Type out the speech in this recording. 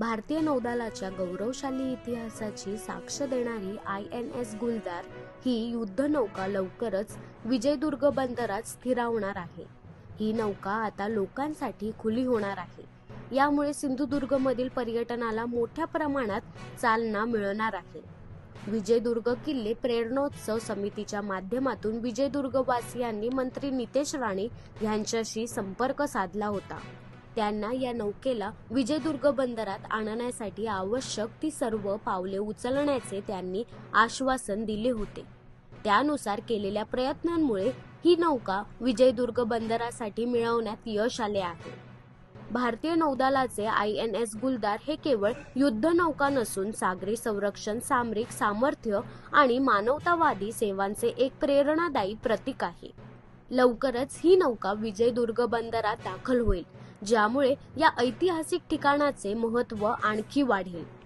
भारतीय नौदलाच्या गौरवशाली इतिहासाची साक्ष देणारी आय एन एस गुलदार ही युद्धनौका लवकरच विजयदुर्ग बंदरात स्थिरावणार आहे. ही नौका आता लोकांसाठी खुली होणार आहे. यामुळे सिंधुदुर्गमधील पर्यटनाला मोठ्या प्रमाणात चालना मिळणार आहे. विजयदुर्ग किल्ले प्रेरणोत्सव समितीच्या माध्यमातून विजयदुर्गवासियांनी मंत्री नितेश राणे यांच्याशी संपर्क साधला होता. त्यांना या नौकेला विजयदुर्ग बंदरात आणण्यासाठी आवश्यक ती सर्व पावले उचलण्याचे त्यांनी आश्वासन दिले होते. त्यानुसार केलेल्या प्रयत्नांमुळे ही नौका विजयदुर्ग बंदरासाठी मिळवण्यात यश आले आहे. भारतीय नौदलाचे आय एन एस गुलदार हे केवळ युद्धनौका नसून सागरी संरक्षण सामरिक सामर्थ्य आणि मानवतावादी सेवांचे एक प्रेरणादायी प्रतीक आहे. लवकरच ही नौका विजयदुर्ग बंदरात दाखल होईल. ज्यामुळे या ऐतिहासिक ठिकाणाचे महत्त्व आणखी वाढेल.